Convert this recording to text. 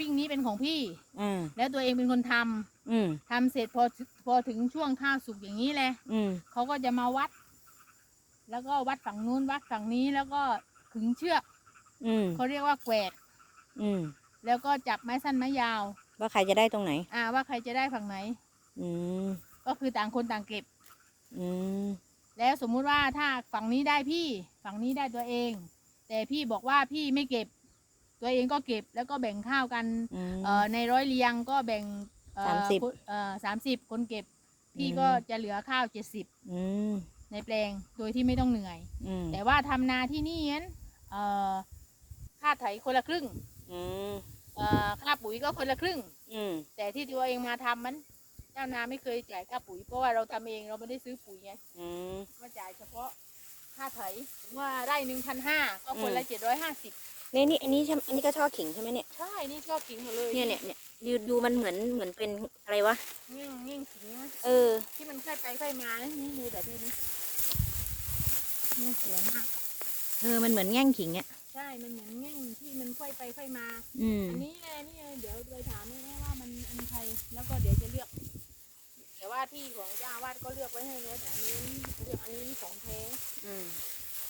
วิ่งนี้เป็นของพี่ อืมแล้วตัวเองเป็นคนทำอืมทำเสร็จพอพอถึงช่วงข้าวสุกอย่างนี้แหละอืมเขาก็จะมาวัด แล้วก็วัดฝั่งนู้นวัดฝั่งนี้แล้วก็ขึงเชือกอืมเขาเรียกว่าแกวดอืมแล้วก็จับไม้สั้นไม้ยาว ว่าใครจะได้ตรงไหน อ่า ว่าใครจะได้ฝั่งไหน อืมก็คือต่างคนต่างเก็บ อืมแล้วสมมุติว่าถ้าฝั่งนี้ได้พี่ ฝั่งนี้ได้ตัวเอง แต่พี่บอกว่าพี่ไม่เก็บ ตัวเองก็เก็บแล้วก็แบ่งข้าวกันอืม เอ่อในร้อยเรียงก็แบ่งเอ่อ30คนเอ่อสามสิบคนเก็บพี่อืมก็จะเหลือข้าวเจ็ดสิบอืมในแปลงโดยที่ไม่ต้องเหนื่อย อืมแต่ว่าทำนาที่นี่นั้นเอ่อค่าไถคนละครึ่งอืมเอ่อค่าปุ๋ยก็คนละครึ่ง อืมแต่ที่ตัวเองมาทำมันเจ้านาไม่เคยจ่ายค่าปุ๋ยเพราะว่าเราทำเองเราไม่ได้ซื้อปุ๋ยไงอืม ก็จ่ายเฉพาะค่าไถว่าไร่หนึ่งพันห้าก็คนละอืมเจ็ดร้อยห้าสิบ นี่นี่อันนี้ใช่อันนี้ก็ช่อขิงใช่ไหมเนี่ยใช่ นี่ก็ขิงหมดเลยเนี่ยเนี่ยเนี่ยดูดูมันเหมือนเหมือนเป็นอะไรวะยิ่งยิ่งขิงนะเออ ที่มันค่อยไปค่อยมานะนี่ดูแบบนี้นะนี่สวยมาก เออมันเหมือนแง่งขิงอะใช่ มันเหมือนเง่งที่มันค่อยไปค่อยมา อืม อันนี้แหละนี่เดี๋ยวไปถามแม่ว่ามันอันใครแล้วก็เดี๋ยวจะเลือก แต่ว่าที่ของเจ้าอาวาดก็เลือกไว้ให้แล้วแต่อันนี้เลือกอันนี้ของแท้อืม